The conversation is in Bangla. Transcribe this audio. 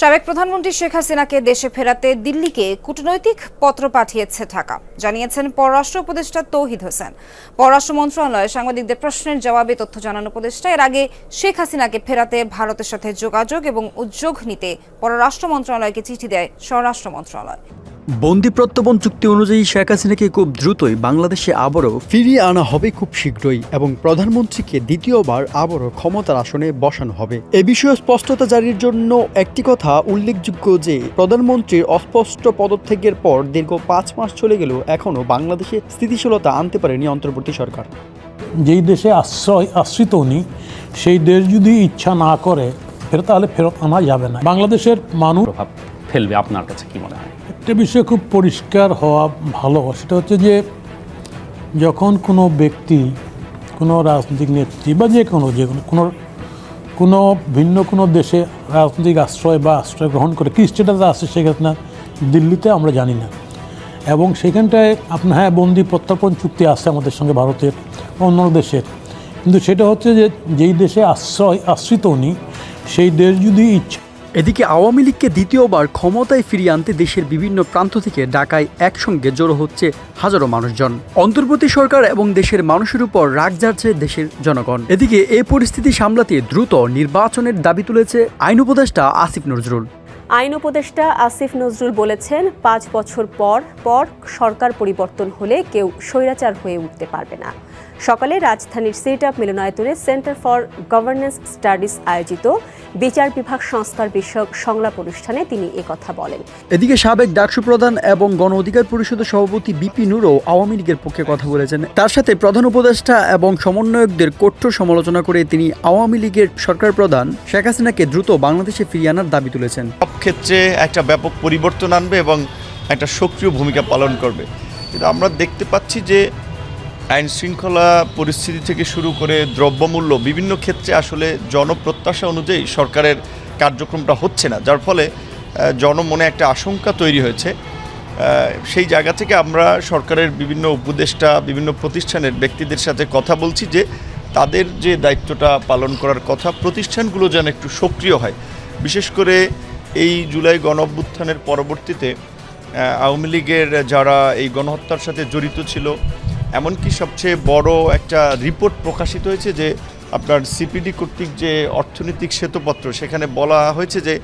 সাবেক প্রধানমন্ত্রী শেখ হাসিনাকে দেশে ফেরাতে দিল্লিকে কূটনৈতিক পত্র পাঠিয়েছে ঢাকা। জানিয়েছেন পররাষ্ট্র উপদেষ্টা তৌহিদ হোসেন। পররাষ্ট্র মন্ত্রণালয়ে সাংবাদিকদের প্রশ্নের জবাবে তথ্য জানান উপদেষ্টা। এর আগে শেখ হাসিনাকে ফেরাতে ভারতের সাথে যোগাযোগ এবং উদ্যোগ নিতে পররাষ্ট্র মন্ত্রণালয়কে চিঠি দেয় স্বরাষ্ট্র মন্ত্রণালয়। বন্দি প্রত্যবন চুক্তি অনুযায়ী শেখ হাসিনাকে খুব দ্রুতই বাংলাদেশে আবারও ফিরিয়ে আনা হবে খুব শীঘ্রই এবং প্রধানমন্ত্রীকে দ্বিতীয়বার আবারও ক্ষমতার আসনে বসানো হবে। এ বিষয়ে স্পষ্টতা জারির জন্য একটি কথা উল্লেখযোগ্য যে প্রধানমন্ত্রীর অস্পষ্ট পদত্যাগের পর দীর্ঘ পাঁচ মাস চলে গেলেও এখনও বাংলাদেশে স্থিতিশীলতা আনতে পারেনি অন্তর্বর্তী সরকার। যেই দেশে আশ্রয় আশ্রিত উনি সেই দেশ যদি ইচ্ছা না করে ফেরত তাহলে ফেরত আনা যাবে না। বাংলাদেশের মানুষ প্রভাব ফেলবে আপনার কাছে কি মনে হয়? একটা বিষয় খুব পরিষ্কার হওয়া ভালো সেটা হচ্ছে যে যখন কোনো ব্যক্তি কোনো রাজনৈতিক নেত্রী বা যে কোনো যে কোনো কোনো কোনো ভিন্ন কোনো দেশে রাজনৈতিক আশ্রয় বা আশ্রয় গ্রহণ করে কী স্টেটাসে আসছে সেখানে দিল্লিতে আমরা জানি না। এবং সেখানটায় আপনার হ্যাঁ বন্দি প্রত্যর্পণ চুক্তি আছে আমাদের সঙ্গে ভারতের অন্য দেশের। কিন্তু সেটা হচ্ছে যে যেই দেশে আশ্রয় আশ্রিত উনি, সেই দেশ যদি ইচ্ছা এদিকে আওয়ামী লীগকে দ্বিতীয়বার ক্ষমতায় ফিরিয়ে আনতে দেশের বিভিন্ন প্রান্ত থেকে ঢাকায় একসঙ্গে জড়ো হচ্ছে হাজারো মানুষজন। অন্তর্বর্তী সরকার এবং দেশের মানুষের উপর রাগ যাচ্ছে দেশের জনগণ। এদিকে এ পরিস্থিতি সামলাতে দ্রুত নির্বাচনের দাবি তুলেছে আইন উপদেষ্টা আসিফ নজরুল। আইন উপদেষ্টা আসিফ নজরুল বলেছেন, পাঁচ বছর পর পর সরকার পরিবর্তন হলে কেউ স্বৈরাচার হয়ে উঠতে পারবে না। সকালে রাজধানীর সেট আপ মিলনায়তনে সেন্টার ফর গভর্নেন্স স্টাডিজ আয়োজিত বিচার বিভাগ সংস্কার বিষয়ক সংলাপ অনুষ্ঠানে তিনি একথা বলেন। এদিকে সাবেক ডাকসু প্রধান এবং গণ অধিকার পরিষদের সভাপতি বিপি নুরও আওয়ামী লীগের পক্ষে কথা বলেছেন। তার সাথে প্রধান উপদেষ্টা এবং সমন্বয়কদের কঠোর সমালোচনা করে তিনি আওয়ামী লীগের সরকার প্রধান শেখ হাসিনাকে দ্রুত বাংলাদেশে ফিরিয়ে আনার দাবি তুলেছেন। সব ক্ষেত্রে একটা ব্যাপক পরিবর্তন আনবে এবং একটা সক্রিয় ভূমিকা পালন করবে। কিন্তু আমরা দেখতে পাচ্ছি যে আইন শৃঙ্খলা পরিস্থিতি থেকে শুরু করে দ্রব্যমূল্য বিভিন্ন ক্ষেত্রে আসলে জনপ্রত্যাশা অনুযায়ী সরকারের কার্যক্রমটা হচ্ছে না, যার ফলে জনমনে একটা আশঙ্কা তৈরি হয়েছে। সেই জায়গা থেকে আমরা সরকারের বিভিন্ন উপদেষ্টা, বিভিন্ন প্রতিষ্ঠানের ব্যক্তিদের সাথে কথা বলছি যে, তাদের যে দায়িত্বটা পালন করার কথা, প্রতিষ্ঠানগুলো যেন একটু সক্রিয় হয়। বিশেষ করে এই জুলাই গণ পরবর্তীতে আওয়ামী লীগের যারা এই গণহত্যার সাথে জড়িত ছিল এমনকি সবচেয়ে বড় একটা রিপোর্ট প্রকাশিত হয়েছে যে আপনার সিপিডি কর্তৃক যে অর্থনৈতিক শ্বেতপত্র, সেখানে বলা হয়েছে যে